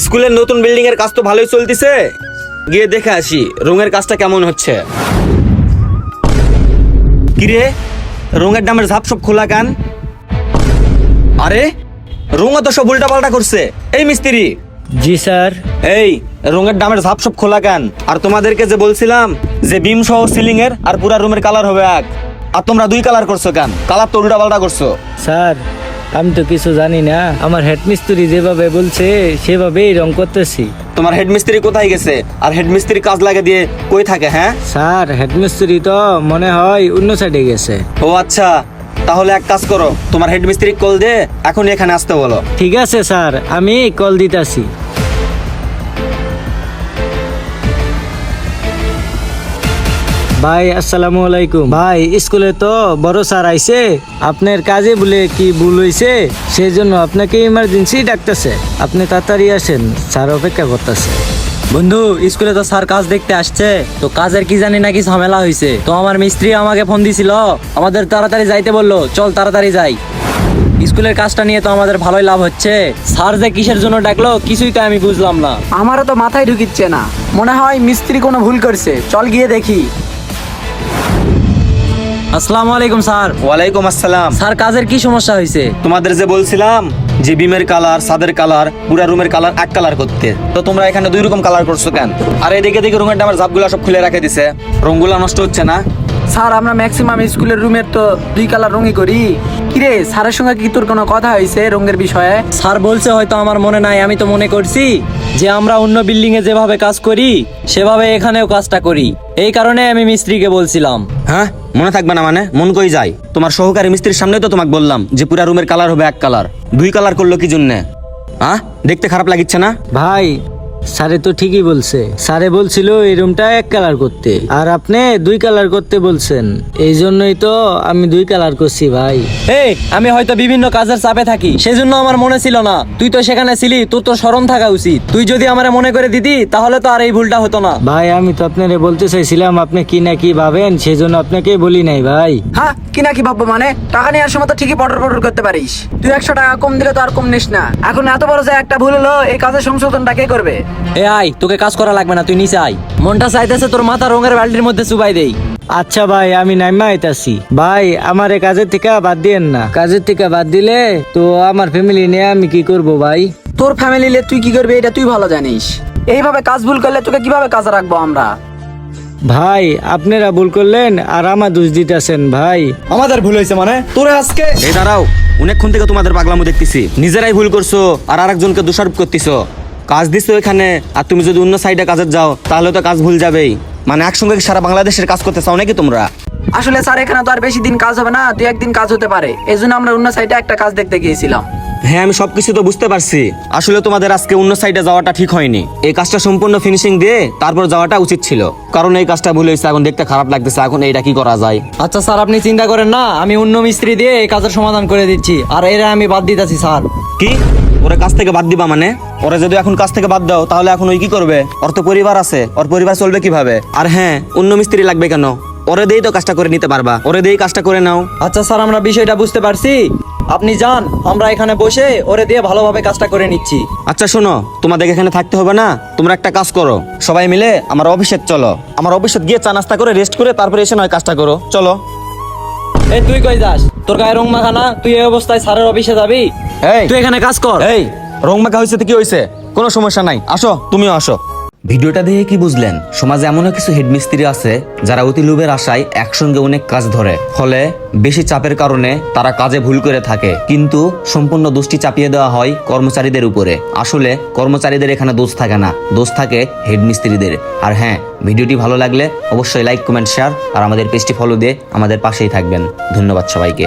স্কুলের নতুন বিল্ডিং এর কাজ তো ভালোই চলতেছে। গিয়ে দেখে আসি রঙের কাজটা কেমন হচ্ছে। কিরে রঙের দামের ঝাপ সব খোলা কান? আরে রঙও তো সব উল্টা পাল্টা করছে। এই মিস্ত্রি। জি স্যার। এই রঙের দামের ঝাপ সব খোলা কেন? আর তোমাদেরকে যে বলছিলাম যে বিম সহ সিলিং এর আর পুরা রুমের কালার হবে এক। আর তোমরা দুই কালার করছ কেন? কালার তো উল্টা পাল্টা করছ। স্যার আমি তো কিছু জানি না। আমার হেডমিস্ত্রি যেভাবে বলছে সেভাবেই রং করতেছি। তোমার হেডমিস্ত্রি কোথায় গেছে? আর হেডমিস্ত্রি কাজ লাগে দিয়ে কই থাকে হ্যাঁ? স্যার হেডমিস্ত্রি তো মনে হয় অন্য সাইডে গেছে। ও আচ্ছা তাহলে এক কাজ করো। তোমার হেডমিস্ত্রি কল দে এখন এখানে আসতে বলো। ঠিক আছে স্যার আমি কল দিতাছি। ভাই আসসালামু আলাইকুম। ভাই স্কুলে তো বড় স্যার আইছে। আপনার কাজে বলে কি ভুল হয়েছে সেই জন্য আপনাকে ইমার্জেন্সি ডাকতেছে। আপনি তাড়াতাড়ি আসেন স্যার অপেক্ষা করতেছে। বন্ধু স্কুলে তো স্যার কাজ দেখতে আসছে। তো কাজের কি জানি নাকি ঝামেলা হয়েছে তো আমার মিস্ত্রি আমাকে ফোন দিছিল। আমাদের তাড়াতাড়ি যাইতে বলল। চল তাড়াতাড়ি যাই। স্কুলের কাজটা নিয়ে তো আমাদের ভালোই লাভ হচ্ছে। স্যার যে কিসের জন্য ডাকলো কিছুই তো আমি বুঝলাম না। আমারও তো মাথায় ঢুকিচ্ছে না। মনে হয় মিস্ত্রি কোনো ভুল করছে। চল গিয়ে দেখি। আসসালামু আলাইকুম স্যার। ওয়ালাইকুম আসসালাম। স্যার কাজের কি সমস্যা হয়েছে? তোমাদের যে বলছিলাম যে বিমের কালার সাদের কালার পুরা রুমের কালার এক কালার করতে। তো তোমরা এখানে দুই রকম কালার করছ কেন? আর এদিকে দিকে রুমের আমার ঝাপগুলো সব খুলে রাখে দিছে। রংগুলো নষ্ট হচ্ছে না? স্যার আমরা ম্যাক্সিমাম স্কুলের রুমের তো দুই কালার রঙই করি। কিরে স্যারের সঙ্গে কি তোর কোনো কথা হয়েছে রঙের বিষয়ে? স্যার বলছে হয়তো আমার মনে নাই আমি তো মনে করছি যে আমরা অন্য বিল্ডিং এ যেভাবে কাজ করি সেভাবে এখানেও কাজটা করি। এই কারণে আমি মিস্ত্রিকে বলছিলাম। হ্যাঁ? মনে থাকবে না মানে? মন কই যায়? তোমার সহকারী মিস্ত্রির সামনে তো তোমাকে বললাম যে পুরা রুমের কালার হবে এক কালার দুই কালার করল কি জন্যে? হ্যাঁ দেখতে খারাপ লাগিচ্ছে না? ভাই স্যারে তো ঠিকই বলছে। স্যারে বলছিল এই রুমটা এক কালার করতে। আর আপনি দুই কালার করতে বলছেন। এই জন্যই তো আমি দুই কালার করছি ভাই। এই আমি হয়তো বিভিন্ন কাজের চাপে থাকি। সেজন্য আমার মনে ছিল না। তুই তো সেখানে ছিলি তোর তো স্মরণ থাকা উচিত। তুই যদি আমার মনে করে দিতি তাহলে তো আর এই ভুলটা হতো না। ভাই আমি তো আপনারে বলতে চাইছিলাম আপনি কি না কি ভাবেন সেই জন্য আপনাকে বলি নাই ভাই। হ্যাঁ কি না কি ভাববো মানে? টাকা নেওয়ার সময় তো ঠিকই পটর পটর করতে পারিস। তুই একশো টাকা কম দিলে তো আর কম নিস না। এখন এত বড় যে একটা ভুল হলো এই কাজের সংশোধনটা কে করবে? এ আয় তোকে কাজ করা লাগবে না তুই নিচে আয়। মনটা চাইতেছে তোর মাথা রঙের বাল্টির মধ্যে চুবাই দেই। আচ্ছা ভাই আমি নাইমা আইতাছি। ভাই আমার এই কাজের থেকে বাদ দিয়েন না। কাজের থেকে বাদ দিলে তো আমার ফ্যামিলি নিয়ে আমি কি করব ভাই? তোর ফ্যামিলি নিয়ে তুই কি করবি এটা তুই ভালো জানিস। এইভাবে কাজ ভুল করলে তোকে কীভাবে কাজে রাখব আমরা? ভাই আপনারা ভুল করলেন আর আমার দোষ দিতেছেন ভাই। আমাদের ভুল হয়েছে মানে? তোরা আজকে এই দাঁড়াও অনেকক্ষণ থেকে তোমাদের পাগলামো দেখতেছি। নিজেরাই ভুল করছ আর আরেকজনকে দোষারোপ করতেছো। কাজ দিছো এখানে আর তুমি যদি অন্য সাইডে কাজের যাও তাহলে তো কাজ ভুল যাবেই। মানে একসঙ্গে কি সারা বাংলাদেশের কাজ করতে চাও নাকি তোমরা? আসলে স্যার এখানে তো আর বেশি দিন কাজ হবে না দুই একদিন কাজ হতে পারে। এই জন্য আমরা অন্য সাইডে একটা কাজ দেখতে গিয়েছিলাম। হ্যাঁ আমি সবকিছু তো বুঝতে পারছি। আসলে তোমাদের আজকে অন্য সাইডে যাওয়াটা ঠিক হয়নি। এই কাজটা সম্পূর্ণ ফিনিশিং দিয়ে তারপর যাওয়াটা উচিত ছিল। কারণ এই কাজটা ভুল হয়েছে এখন দেখতে খারাপ লাগতেছে এখন এইটা কি করা যায়? আচ্ছা স্যার আপনি চিন্তা করেন না আমি অন্য মিস্ত্রি দিয়ে এই কাজের সমাধান করে দিচ্ছি। আর এরা আমি বাদ দিতেছি স্যার। কি? ওরা কাজ থেকে বাদ দিবা মানে? ওরা যদি এখন কাজ থেকে বাদ দাও তাহলে এখন ওই কি করবে? ওর তো পরিবার আছে ওর পরিবার চলবে কীভাবে? আর হ্যাঁ অন্য মিস্ত্রি লাগবে কেন? ওরে দিয়েই তো কাজটা করে নিতে পারবা। ওরে দিয়েই কাজটা করে নাও। আচ্ছা স্যার আমরা বিষয়টা বুঝতে পারছি। আপনি যান আমরা এখানে বসে ওরে দিয়ে ভালোভাবে কাজটা করে নিচ্ছি। আচ্ছা শোনো তোমাদের এখানে থাকতে হবে না? তোমরা একটা কাজ করো। সবাই মিলে আমার অফিসে চলো। আমার অফিসে গিয়ে চা নাস্তা করে রেস্ট করে তারপরে এসে নয় কাজটা করো। চলো। এই তুই কই যাস? তোর গায়ে রং মাখা না? তুই এই অবস্থায় স্যারের অফিসে যাবি? এই। তুই এখানে কাজ কর। এই রং মাখা হয়েছে তো কি হয়েছে? কোনো সমস্যা নাই। আসো তুমিও আসো। ভিডিওটা দেখে কি বুঝলেন? সমাজে এমনও কিছু হেডমিস্ত্রি আছে যারা অতি লোভের আশায় একসঙ্গে অনেক কাজ ধরে। ফলে বেশি চাপের কারণে তারা কাজে ভুল করে থাকে। কিন্তু সম্পূর্ণ দোষটি চাপিয়ে দেওয়া হয় কর্মচারীদের উপরে। আসলে কর্মচারীদের এখানে দোষ থাকে না। দোষ থাকে হেডমিস্ত্রিদের। আর হ্যাঁ ভিডিওটি ভালো লাগলে অবশ্যই লাইক, কমেন্ট, শেয়ার আর আমাদের পেজটি ফলো দিয়ে আমাদের পাশেই থাকবেন। ধন্যবাদ সবাইকে।